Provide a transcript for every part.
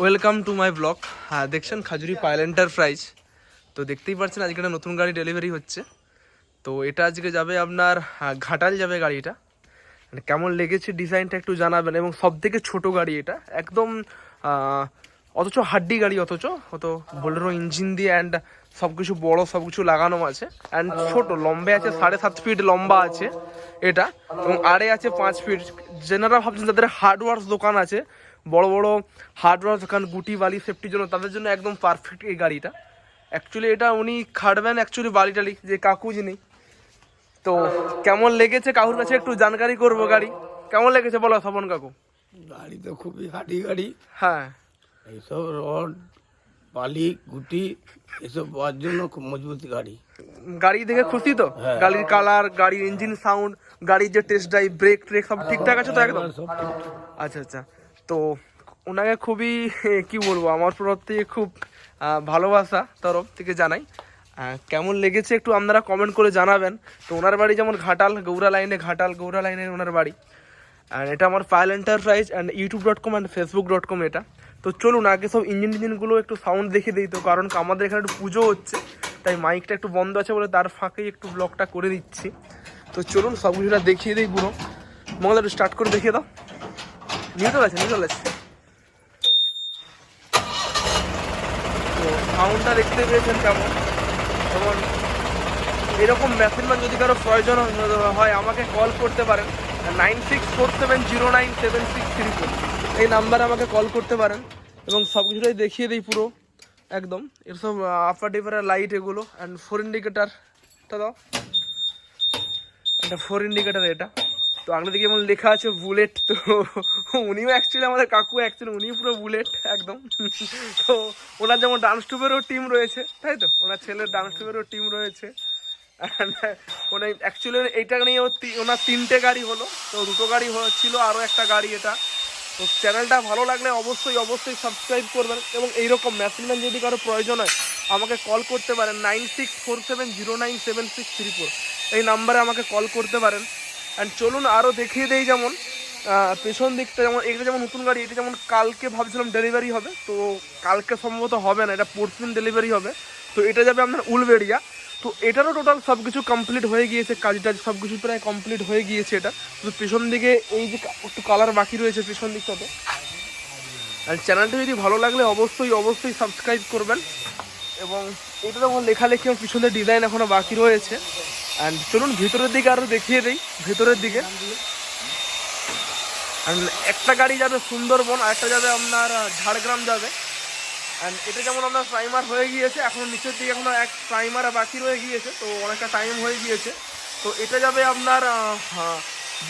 Welcome to my blog হ্যাঁ দেখছেন Khajuri pile enterprise তো দেখতেই পাচ্ছেন আজকে একটা নতুন গাড়ি ডেলিভারি হচ্ছে। তো এটা আজকে যাবে আপনার ঘাটাল যাবে গাড়িটা। মানে কেমন লেগেছে ডিজাইনটা একটু জানাবেন। এবং সব থেকে ছোটো গাড়ি এটা। একদম অথচ হাড্ডি গাড়ি অথচ। অত বোলেরো ইঞ্জিন দিয়ে অ্যান্ড সব কিছু বড়ো সব কিছু লাগানো আছে। অ্যান্ড ছোট লম্বে আছে সাড়ে সাত ফিট লম্বা আছে এটা। এবং আড়ে আছে পাঁচ ফিট যেনারা ভাবছেন তাদের হার্ডওয়ার্স দোকান আছে বড় বড় হার্ডওয়ার্স দোকান গুটি বালি সেফটির জন্য তাদের জন্য একদম পারফেক্ট এই গাড়িটা। অ্যাকচুয়ালি এটা উনি খাটবেন অ্যাকচুয়ালি বালি টালি যে কাকু যিনি। তো কেমন লেগেছে কাকুর কাছে একটু জানকারি করব গাড়ি? কেমন লেগেছে বলো স্বপন কাকু? গাড়ি তো খুবই হাঁটি গাড়ি। হ্যাঁ। এইসব রড বালি গুটি এসব পাওয়ার জন্য খুব মজবুত গাড়ি। গাড়ি দেখে খুশি তো? হ্যাঁ। গাড়ির কালার গাড়ির ইঞ্জিন সাউন্ড গাড়ির যে টেস্ট ড্রাইভ ব্রেক ট্রেক সব ঠিকঠাক আছে তো একদম? সব আচ্ছা আচ্ছা। তো ওনাকে খুবই, কি বলব, আমার থেকে খুব ভালোবাসা তরফ থেকে জানাই। কেমন লেগেছে একটু আপনারা কমেন্ট করে জানাবেন। তো ওনার বাড়ি যেমন ঘাটাল, গৌরা লাইনে ঘাটাল, গৌরা লাইনে ওনার বাড়ি। অ্যান্ড এটা আমার file enterprise and YouTube dot com and Facebook dot com এটা। তো চলুন, আগে সব ইঞ্জিন টিঞ্জিনগুলো একটু সাউন্ড দেখে দিই তো, কারণ আমাদের এখানে একটু পুজো হচ্ছে, তাই মাইকটা একটু বন্ধ আছে বলে তার ফাঁকেই একটু ব্লগটা করে দিচ্ছি। তো চলুন সব কিছুটা দেখিয়ে দিই পুরো। মঙ্গল একটু স্টার্ট করে দেখিয়ে দাও। নিউট্রাল আছে নিউট্রাল আছে। তো সাউন্ডটা দেখতে পেয়েছেন কেমন? যেমন এরকম মেশিনম্যান যদি কারও প্রয়োজন হয় আমাকে কল করতে পারেন। Nine six four seven zero nine seven six three four এই নাম্বারে আমাকে কল করতে পারেন এবং সব কিছুটাই দেখিয়ে দিই পুরো, একদম। এর সব আপার ডিপারের লাইট এগুলো অ্যান্ড ফোর ইন্ডিকেটারটা দাও। এটা ফোর ইন্ডিকেটার এটা। তো দিকে যেমন লেখা আছে বুলেট, তো উনিও অ্যাকচুয়ালি আমাদের কাকু অ্যাকচুয়ালি উনিও পুরো বুলেট একদম। তো ওনার যেমন ডান্স টুবেরও টিম রয়েছে, তাই তো? ওনার ছেলের ডান্স টুবেরও টিম রয়েছে। ওনার অ্যাকচুয়ালি এইটা নিয়ে ওনার তিনটে গাড়ি হলো, তো দুটো গাড়ি ছিল আরও একটা গাড়ি এটা। তো চ্যানেলটা ভালো লাগলে অবশ্যই অবশ্যই সাবস্ক্রাইব করবেন এবং এইরকম মেশিনম্যান যদি কারও প্রয়োজন হয়, আমাকে কল করতে পারেন। Nine six four seven zero nine seven six three four এই নাম্বারে আমাকে কল করতে পারেন। অ্যান্ড চলুন আরও দেখিয়ে দেই যেমন পেছন দিকটা যেমন, এটা যেমন নতুন গাড়ি, এটা যেমন কালকে ভাবছিলাম ডেলিভারি হবে, তো কালকে সম্ভবত হবে না, এটা পরশু দিন ডেলিভারি হবে, তো এটা যাবে আপনার উলবেড়িয়া, তো এটারও টোটাল সব কিছু কমপ্লিট হয়ে গিয়েছে কাজ টাজ সব কিছু প্রায় কমপ্লিট হয়ে গিয়েছে এটা, তো পেছন দিকে এই যে একটু কালার বাকি রয়েছে পেছন দিকটাতে। আর চ্যানেলটা যদি ভালো লাগলে অবশ্যই অবশ্যই সাবস্ক্রাইব করবেন, এবং এটা যখন লেখালেখি এবং পিছনের ডিজাইন এখনও বাকি রয়েছে। অ্যান্ড চলুন ভিতরের দিকে আরও দেখিয়ে দিই ভিতরের দিকে। একটা গাড়ি যাবে সুন্দরবন আর একটা যাবে আপনার ঝাড়গ্রাম যাবে। অ্যান্ড এটা যেমন আপনার প্রাইমার হয়ে গিয়েছে এখন নিচের দিকে এখনও এক প্রাইমার বাকি রয়ে গিয়েছে তো অনেকটা টাইম হয়ে গিয়েছে। তো এটা যাবে আপনার হ্যাঁ,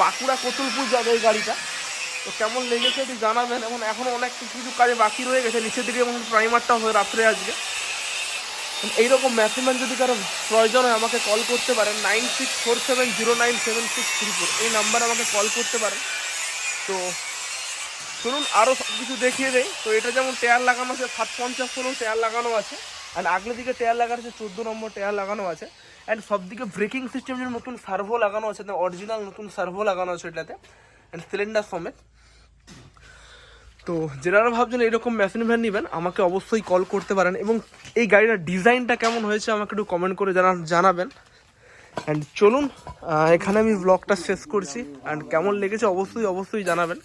বাঁকুড়া কতুলপুর যাবে এই গাড়িটা। তো কেমন লেগেছে একটু জানাবেন এবং এখনও অনেক কিছু কিছু কাজে বাকি রয়ে গেছে নিচের দিকে যেমন প্রাইমারটা হয়ে রাত্রে আজকে এইরকম ম্যাথিম্যান যদি কারও প্রয়োজন হয় আমাকে কল করতে পারেন। Nine six four seven zero nine seven six three four এই নাম্বারে আমাকে কল করতে পারেন। তো শুনুন আরও সব কিছু দেখিয়ে দেয় তো এটা যেমন টায়ার লাগানো আছে, সাত পঞ্চাশ ষোলো টায়ার লাগানো আছে। অ্যান্ড আগলে দিকে টায়ার লাগানো আছে, চোদ্দ নম্বর টায়ার লাগানো আছে। অ্যান্ড সব দিকে ব্রেকিং সিস্টেম যে নতুন সার্ভো লাগানো আছে অরিজিনাল নতুন সার্ভো লাগানো আছে এটাতে। অ্যান্ড সিলিন্ডার সমেত। তো যারা ভাবছেন এরকম মেশিন ভ্যান নেবেন, আমাকে অবশ্যই কল করতে পারেন এবং এই গাড়িটার ডিজাইনটা কেমন হয়েছে আমাকে একটু কমেন্ট করে জানা জানাবেন। অ্যান্ড চলুন এখানে আমি ব্লগটা শেষ করছি। অ্যান্ড কেমন লেগেছে অবশ্যই অবশ্যই জানাবেন।